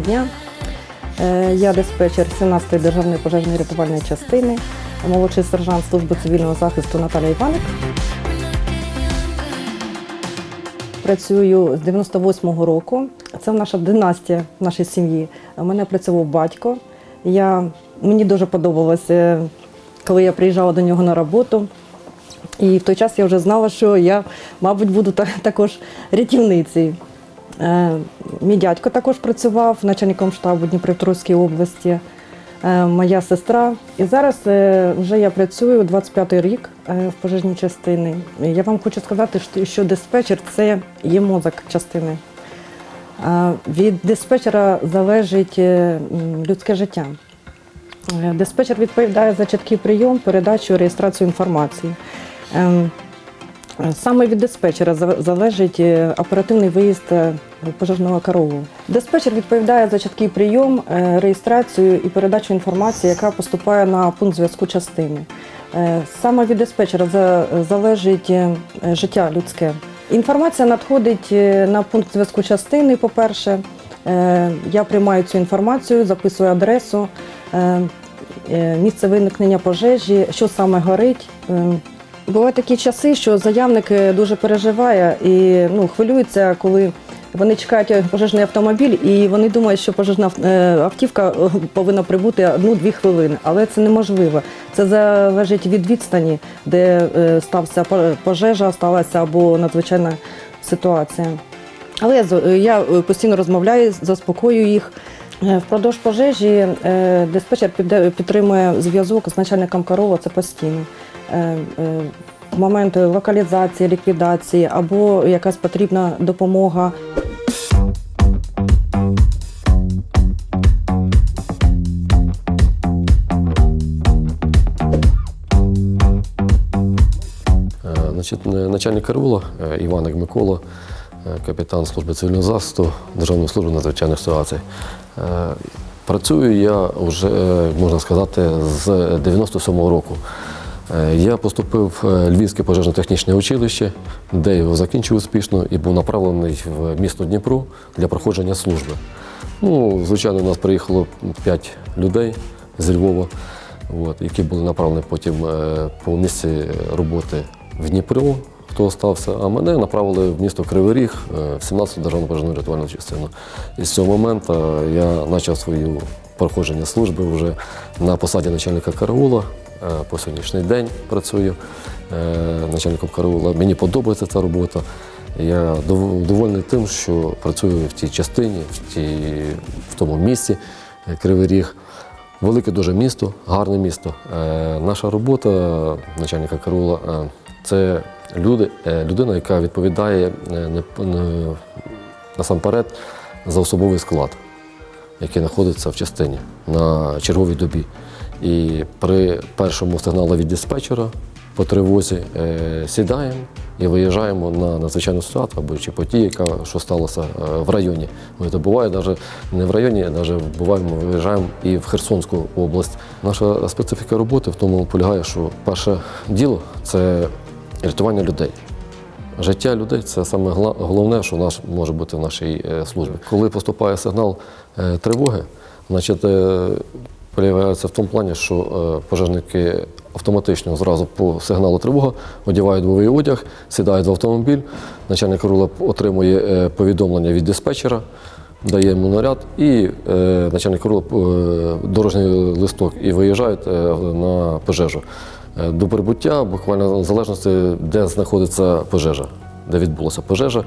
Дня. Е, Я диспетчер 17-ї державної пожежної рятувальної частини, молодший сержант служби цивільного захисту Наталія Іваник. Працюю з 98-го року. Це наша династія в нашій сім'ї. У мене працював батько. Я, мені дуже подобалося, коли я приїжджала до нього на роботу. І в той час я вже знала, що я, мабуть, буду також рятівницею. Е, Мій дядько також працював начальником штабу Дніпропетровської області, е, моя сестра. І зараз е, вже я працюю 25-й рік в пожежній частині. Я вам хочу сказати, що- диспетчер це є мозок частини. Від диспетчера залежить людське життя. Диспетчер відповідає за чіткий прийом, передачу, реєстрацію інформації. Ем, Саме від диспетчера залежить е, оперативний виїзд е, пожежного караулу. Диспетчер відповідає за чіткий прийом, е, реєстрацію і передачу інформації, яка поступає на пункт зв'язку частини. Саме від диспетчера залежить життя людське. Інформація надходить на пункт зв'язку частини, по-перше. Я приймаю цю інформацію, записую адресу, місце виникнення пожежі, що саме горить. Бувають такі часи, що заявник дуже переживає і ну, хвилюється, коли вони чекають пожежний автомобіль, і вони думають, що пожежна е, автівка е, повинна прибути одну-дві хвилини. Але це неможливо. Це залежить від відстані, де е, стався пожежа, сталася або надзвичайна ситуація. Але я, постійно розмовляю, заспокоюю їх. Впродовж пожежі диспетчер підтримує зв'язок з начальником Карова, це постійно. Е, е, момент локалізації, ліквідації або якась потрібна допомога. Е, начальник караула е, Іваник Микола, капітан служби цивільного захисту Державної служби надзвичайних ситуацій. Працюю я вже, можна сказати, з 97-го року. Е, Я поступив в Львівське пожежно-технічне училище, де його закінчив успішно і був направлений в місто Дніпро для проходження служби. Ну, звичайно, у нас приїхало 5 людей з Львова, от, які були направлені потім е, по місці роботи в Дніпро, хто залишився, а мене направили в місто Кривий Ріг, е, в 17-ту державну пожежну рятувальну частину. І з цього моменту я почав свою проходження служби вже на посаді начальника караула. Е, По сьогоднішній день працюю е, начальником караула. Мені подобається ця робота. Я дов- довольний тим, що працюю в тій частині, в, тій, в тому місці е, Кривий Ріг. Велике дуже місто, гарне місто. Наша робота начальника караула це люди, людина, яка відповідає насамперед за особовий склад, який знаходиться в частині на черговій добі. І при першому сигналу від диспетчера по тривозі е, сідаємо і виїжджаємо на надзвичайну ситуацію або чи подію, яка що сталося е, в районі. Бо Це буває навіть не в районі, а навіть буває, ми виїжджаємо і в Херсонську область. Наша специфіка роботи в тому полягає, що перше діло це рятування людей. Життя людей це саме головне, що у нас може бути в нашій е, службі. Коли поступає сигнал тривоги, значить проявляється в тому плані, що е, пожежники автоматично зразу по сигналу тривога одягають бойовий одяг, сідають в автомобіль. Начальник рула отримує е, повідомлення від диспетчера, дає йому наряд, і е, начальник рула дорожній листок і виїжджають на пожежу. До прибуття, буквально в залежності, де знаходиться пожежа, де відбулася пожежа.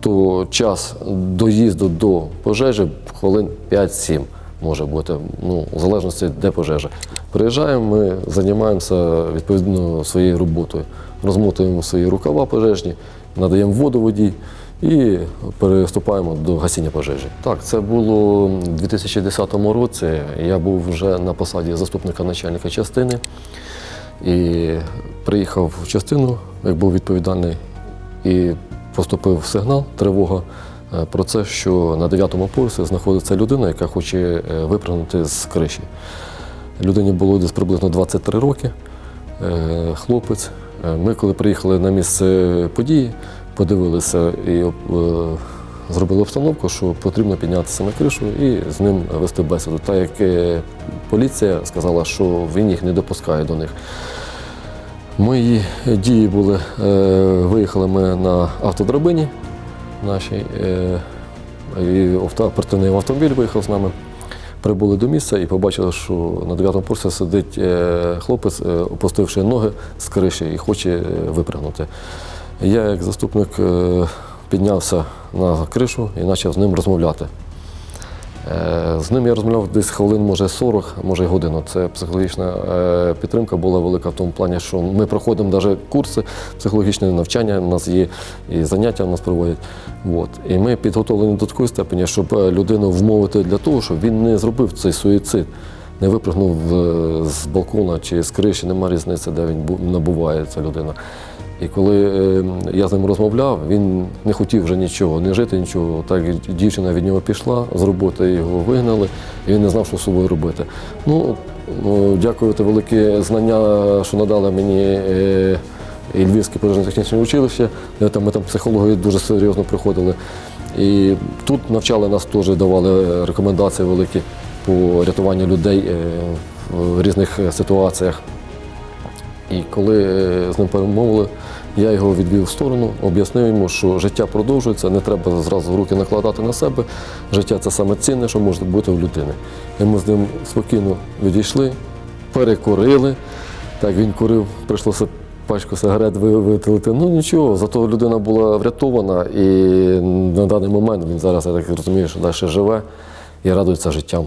то час доїзду до пожежі хвилин 5-7 може бути, ну, в залежності, де пожежа. Приїжджаємо, ми займаємося відповідно своєю роботою. Розмотуємо свої рукава пожежні, надаємо воду водій і переступаємо до гасіння пожежі. Так, це було у 2010 році. Я був вже на посаді заступника начальника частини. І приїхав в частину, як був відповідальний, і поступив сигнал, тривога про це, що на 9-му поверсі знаходиться людина, яка хоче е, випрыгнути з криші. Людині було десь приблизно 23 роки, е, хлопець. Е, Ми, коли приїхали на місце події, подивилися і е, зробили обстановку, що потрібно піднятися на кришу і з ним вести бесіду. Так як е, поліція сказала, що він їх не допускає до них. Мої дії були, е, виїхали ми на автодрабині нашій, е, і оперативний автомобіль виїхав з нами. Прибули до місця і побачили, що на дев'ятому поверсі сидить е, хлопець, е, опустивши ноги з криші і хоче випрягнути. Я, як заступник, піднявся на кришу і почав з ним розмовляти. Е, З ним я розмовляв десь хвилин, може 40, може годину. Це психологічна е, підтримка була велика в тому плані, що ми проходимо навіть курси, психологічне навчання, у нас є і заняття у нас проводять. От. І ми підготовлені до такої степені, щоб е, людину вмовити для того, щоб він не зробив цей суїцид, не випрыгнув з балкона чи з криші, немає різниці, де він бу- набуває ця людина. І коли е, я з ним розмовляв, він не хотів вже нічого, не жити нічого. Так дівчина від нього пішла, з роботи його вигнали, і він не знав, що з собою робити. Ну, ну дякувати велике знання, що надали мені е, і Львівське пожежно-технічне училище. де Там, ми там психологи дуже серйозно приходили. І тут навчали нас теж, давали рекомендації великі по рятуванню людей е, в різних ситуаціях. І коли е, з ним перемовили, я його відвів в сторону, об'яснив йому, що життя продовжується, не треба зразу руки накладати на себе. Життя це саме цінне, що може бути у людини. І ми з ним спокійно відійшли, перекурили. Так він курив, прийшлося пачку сигарет ви- витилити. Ну нічого, зато людина була врятована, і на даний момент він зараз, я так розумію, що далі живе і радується життям.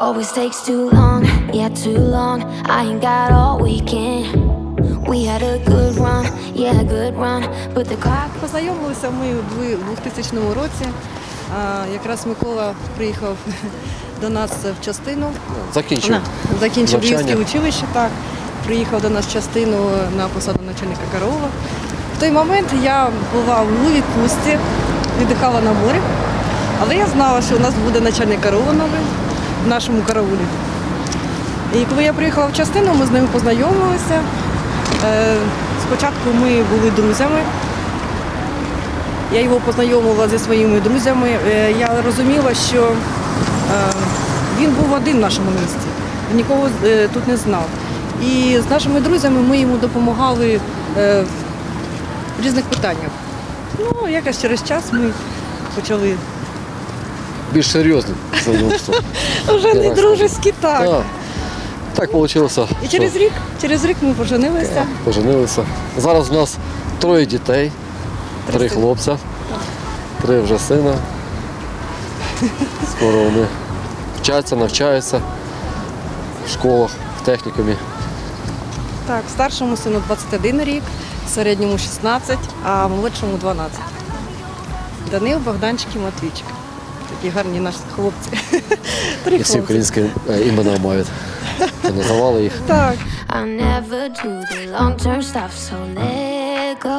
Always takes too long, yeah, too long. I ain't got all weekend. We had a good run, yeah, a good run. But the clock Познайомилися ми у 2000 році. А, Якраз Микола приїхав до нас в частину. Закінчив. Закінчив. Львівське училище, так. Приїхав до нас в частину на посаду начальника Караула. В той момент я була у відпустці, віддихала на морі, але я знала, що у нас буде начальник караула новий в нашому караулі. І коли я приїхала в частину, ми з ними познайомилися. Е, Спочатку ми були друзями. Я його познайомила зі своїми друзями. Е, Я розуміла, що е, він був один в нашому місті, нікого тут не знав. І з нашими друзями ми йому допомагали в різних питаннях. Ну, якось через час ми почали Більш серйозним знайомством. вже не так дружеськи так. Так, так вийшло. І через рік, через рік ми поженилися. Поженилися. Зараз у нас троє дітей, Три хлопця, три вже сина. Скоро вони вчаться, навчаються в школах, в технікумі. Так, старшому сину 21 рік, середньому 16, а молодшому 12. Данил, Богданчик і Матвійчик. Такі гарні наші хлопці. Три українські е, імена мають. Це називали їх. Так. I never do the long term stuff, so let go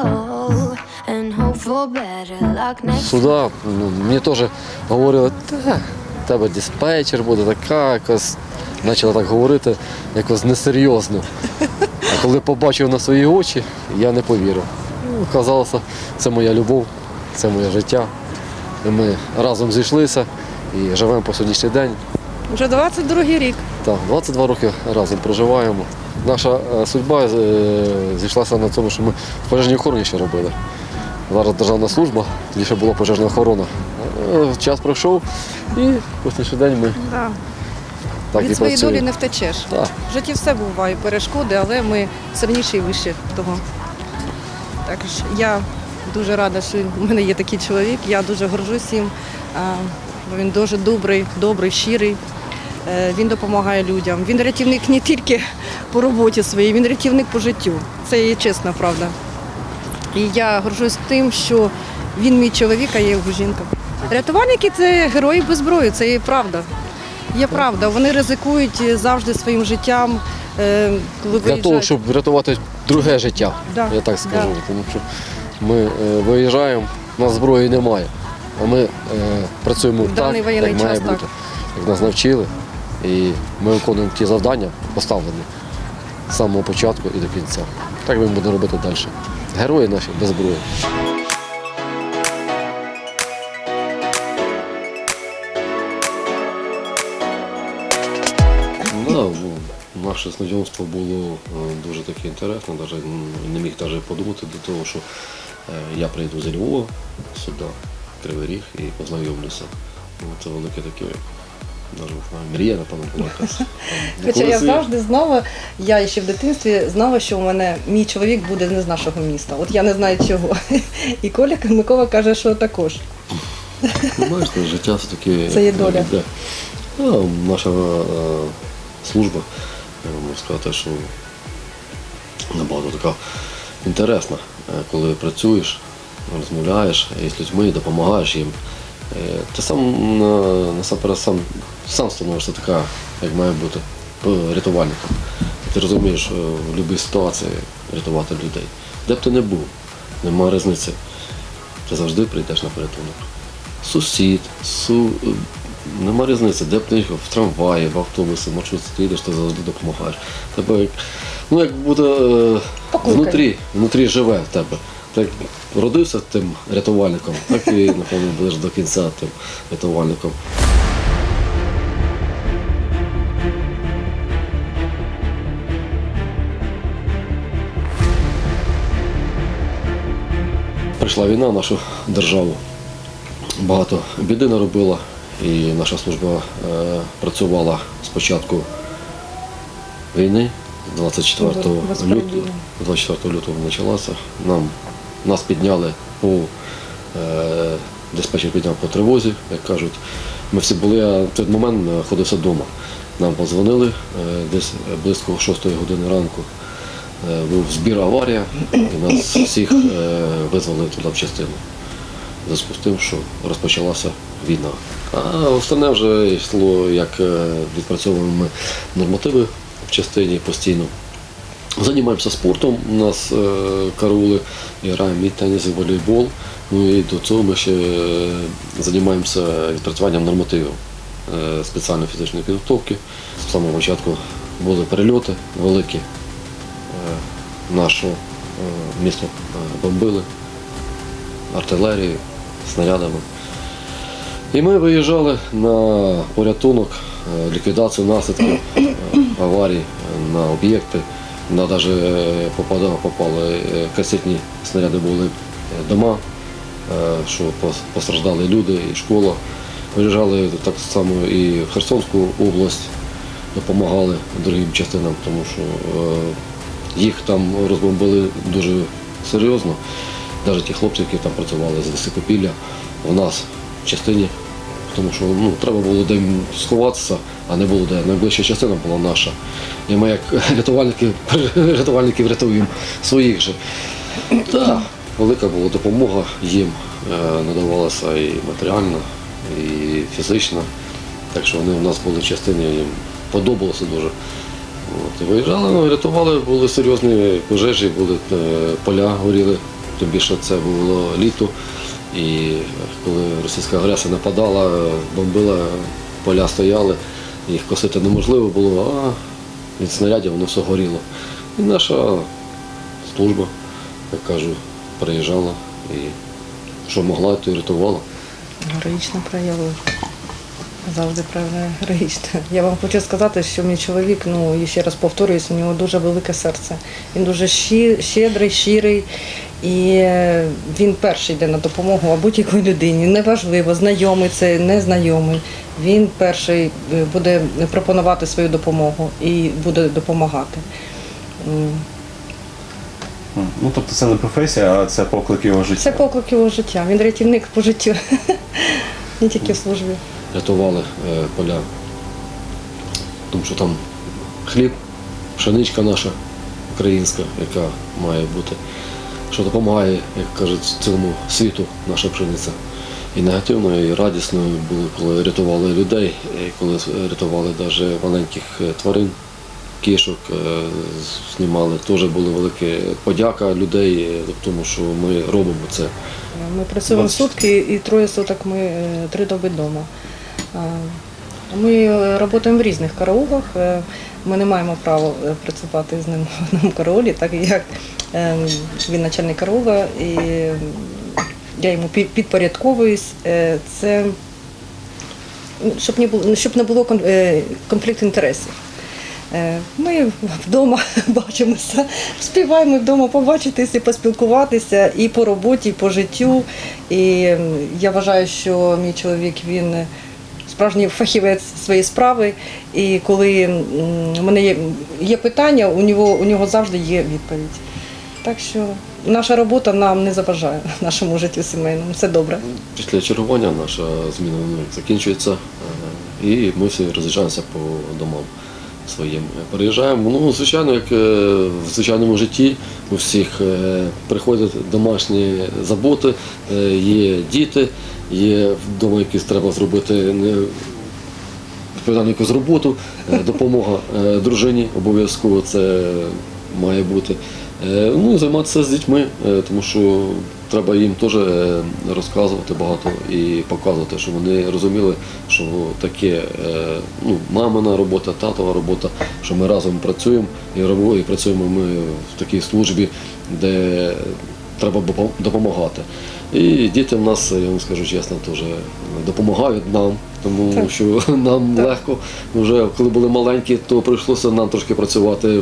and hope for better luck next Сюди ну, мені теж говорили, та в тебе диспетчер буде така, якось почали так говорити, якось несерйозно. А коли побачив на свої очі, я не повірив. Ну, Казалося, це моя любов, це моє життя. Ми разом зійшлися і живемо по сьогоднішній день. Вже 22 рік. Так, 22 роки разом проживаємо. Наша е, судьба е, зійшлася на цьому, що ми в пожежній охороні ще робили. Зараз державна служба, тоді ще була пожежна охорона. Е, Час пройшов і по сьогоднішній день ми Да. так і Від своєї долі не втечеш. Так. В житті все буває, перешкоди, але ми сильніші і вище того. Також я дуже рада, що в мене є такий чоловік. Я дуже горжусь їм. бо Він дуже добрий, добрий, щирий. Е, Він допомагає людям. Він рятівник не тільки по роботі своїй, він рятівник по життю. Це є чесна правда. І я горжусь тим, що він мій чоловік, а я його жінка. Рятувальники це герої без зброї, це є правда. Є правда. Вони ризикують завжди своїм життям. е, Коли Для того, щоб врятувати друге життя, Да, я так скажу. да. Тому що ми е, виїжджаємо, у нас зброї немає. А ми е, працюємо В так, як має так. бути, як нас навчили. І ми виконуємо ті завдання, поставлені з самого початку і до кінця. Так ми будемо робити далі. Герої наші без зброї. Да, ну, наше знайомство було е, дуже таке інтересне, навіть не міг навіть подумати до того, що я прийду зі Львова сюди, Кривий Ріг, і познайомлюся. Ну, Це велике таке, навіть мрія, напевно, була якась. Хоча я завжди знала, я ще в дитинстві знала, що у мене мій чоловік буде не з нашого міста. От я не знаю чого. І Коля Микола каже, що також. Ну, бачите, життя все-таки Це є доля. йде. Ну, наша е, служба, я можу сказати, що набагато така інтересна, Е, коли працюєш, розмовляєш із людьми, допомагаєш їм. Е, Ти сам насамперед сам, сам становишся така, як має бути, е, рятувальником. Ти розумієш в будь-якій ситуації рятувати людей. Де б ти не був, немає різниці. Ти завжди прийдеш на порятунок. Сусід, су... нема різниці, де б ти їхав, в трамваї, в автобусі, маршрутці ти їдеш, ти завжди допомагаєш. Тебе як, ну, як буде е, внутрі, внутрі живе в тебе. Так родився тим рятувальником, так і напевно будеш до кінця тим рятувальником. Прийшла війна в нашу державу. Багато біди наробила, і наша служба е, працювала з початку війни, 24 лютого, перебігу. 24 лютого почалася. Нам, нас підняли по е, диспетчер підняв по тривозі, як кажуть. Ми всі були, я в той момент знаходився вдома. Нам подзвонили е, десь близько 6 години ранку. Е, був збір аварія, і нас всіх е, визвали туди в частину. Зв'язку з тим, що розпочалася війна. А основне вже йшло, як е, відпрацьовуємо ми нормативи частині постійно. Займаємося спортом. У нас е, караули, і граємо і теніс, і волейбол. Ну і до цього ми ще е, займаємося відпрацюванням нормативів е, спеціальної фізичної підготовки. З самого початку були перельоти великі. Наше місто бомбили артилерією, снарядами. І ми виїжджали на порятунок, е, ліквідацію наслідків е, аварій на об'єкти. На навіть попали е, касетні снаряди були дома, що постраждали люди і школа. Виїжджали так само і в Херсонську область, допомагали другим частинам, тому що їх там розбомбили дуже серйозно. Навіть ті хлопці, які там працювали з Високопілля, у нас в частині, тому що ну, треба було де сховатися, а не було де. Найближча частина була наша. І ми як рятувальники, рятувальники врятуємо своїх же. Так, велика була допомога їм, е, надавалася і матеріальна, і фізична. Так що вони у нас були частини, їм подобалося дуже. От, і виїжджали, ну, рятували, були серйозні пожежі, були е, поля горіли, тим більше це було літо. І коли російська агресія нападала, бомбила, поля стояли, їх косити неможливо було, а від снарядів воно все горіло. І наша служба, як кажу, приїжджала і що могла, то і рятувала. Героїчно проявив. Завжди проявляє героїчно. Я вам хочу сказати, що мій чоловік, ну і ще раз повторююсь, у нього дуже велике серце. Він дуже щедрий, щирий, і е, він перший йде на допомогу а будь-якій людині. Неважливо, знайомий це, незнайомий. Він перший е, буде пропонувати свою допомогу і буде допомагати. Ну, тобто це не професія, а це поклик його життя. Це поклик його життя. Він рятівник по життю, не тільки в службі. Рятували е, поля. Тому що там хліб, пшеничка наша українська, яка має бути, що допомагає, як кажуть, цілому світу наша пшениця. І негативною, і радісною було, коли рятували людей, і коли рятували навіть маленьких е, тварин, кішок, е, знімали. Теж була велика подяка людей, тому що ми робимо це. Ми працюємо сутки і троє суток ми три доби вдома. Ми е, працюємо в різних караулах. Е, Ми не маємо права е, працювати з ним в одному караулі, так як він начальник караула, і я йому підпорядковуюсь. Це ну, щоб не було, щоб не було кон- конфлікту інтересів. Ми вдома бачимося, співаємо вдома побачитися, поспілкуватися і по роботі, і по життю. І я вважаю, що мій чоловік він справжній фахівець своєї справи. І коли в мене є, є питання, у нього, у нього завжди є відповідь. Так що наша робота нам не заважає нашому життю сімейному. Все добре. Після чергування наша зміна ну, закінчується, е, і ми всі роз'їжджаємося по домам своїм. Переїжджаємо. Ну, звичайно, як е, в звичайному житті у всіх е, приходять домашні заботи, е, є діти, є вдома якісь треба зробити відповідальну якусь роботу, допомога дружині обов'язково це має бути. Е, Ну займатися з дітьми, е, тому що треба їм теж е, розказувати багато і показувати, щоб вони розуміли, що таке ну, мамина робота, татова робота, що ми разом працюємо і працюємо ми в такій службі, де треба допомагати. І діти в нас, я вам скажу чесно, теж допомагають нам, тому Так. що нам легко. Вже коли були маленькі, то прийшлося нам трошки працювати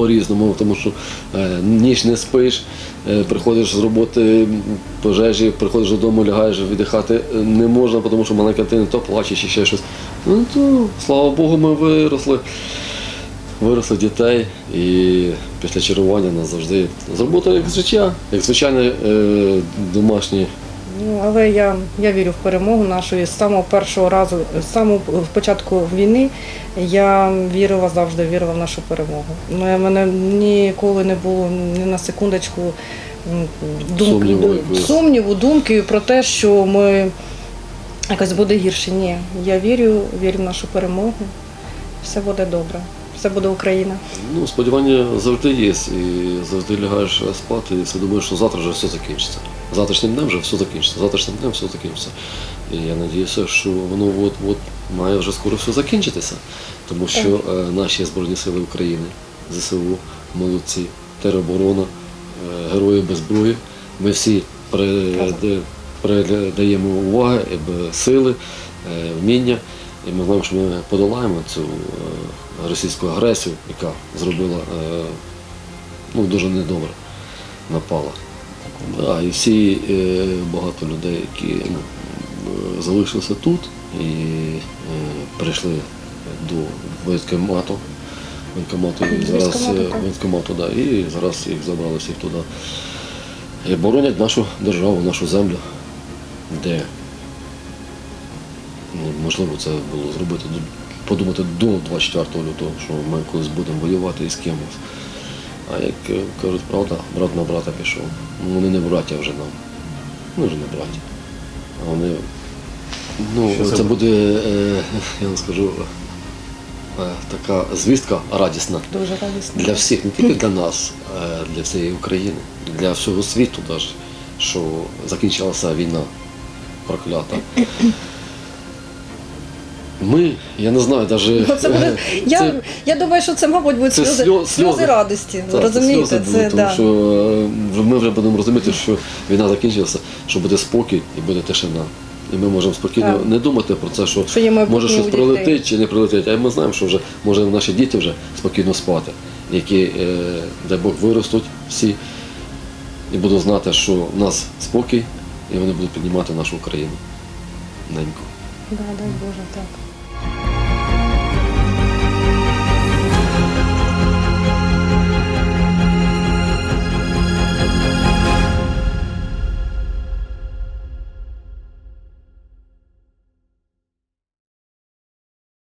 по-різному, тому що е, ніч не спиш, е, приходиш з роботи пожежі, приходиш додому, лягаєш віддихати е, не можна, тому що маленька дитина то плаче чи ще щось. Ну то слава Богу, ми виросли. Виросли дітей і після чергування нас завжди з роботи як з життя, як звичайне домашнє але я, я вірю в перемогу нашу. І з самого першого разу, з самого початку війни, я вірила завжди, вірила в нашу перемогу. У мене ніколи не було ні на секундочку думки, Сумніву сумніву, думки про те, що ми якось буде гірше. Ні, я вірю, вірю в нашу перемогу. Все буде добре. Все буде Україна. Ну, сподівання завжди є, і завжди лягаєш спати, і все думаєш, що завтра вже все закінчиться. Завтрашнім днем вже все закінчиться, завтрашнім днем все закінчиться. І я сподіваюся, що воно от, от має вже скоро все закінчитися, тому що е, наші Збройні Сили України, ЗСУ, молодці, тероборона, е, герої без зброї. Ми всі переда- передаємо уваги, е, сили, вміння. І ми знаємо, що ми подолаємо цю е, російську агресію, яка зробила е, ну, дуже недобре напала. Да, і всі е, багато людей, які ну, залишилися тут і прийшли до воєнкомату. Воєнкомату і зараз воєнкомату, да, і зараз їх забрали всіх туди. І боронять нашу державу, нашу землю, де Ну, можливо, це було зробити подумати до 24 лютого, що ми колись будемо воювати із кимось. А як е, кажуть, правда, брат на брата пішов. Ну, вони не браття вже нам. Ми вже не браття. А вони. Ну, Що це, це буде, е, я вам скажу, е, така звістка радісна Дуже радісно. для всіх, не тільки для нас, а для всієї України, для всього світу, навіть, що закінчилася війна проклята. Ми, я не знаю, навіть. Ну, це буде, я, я думаю, що це, мабуть, будуть це сльози, сльози сльози. радості. Так, розумієте? сльози Це, тому да. що е, ми вже будемо розуміти, що війна закінчилася, що буде спокій і буде тишина. І ми можемо спокійно Так. не думати про це, що, Що може щось прилетить чи не прилетить. А ми знаємо, що вже може наші діти вже спокійно спати, які, е, дай Бог, виростуть всі і будуть знати, що в нас спокій, і вони будуть піднімати нашу Україну. Неньку. Да, дай Боже, так.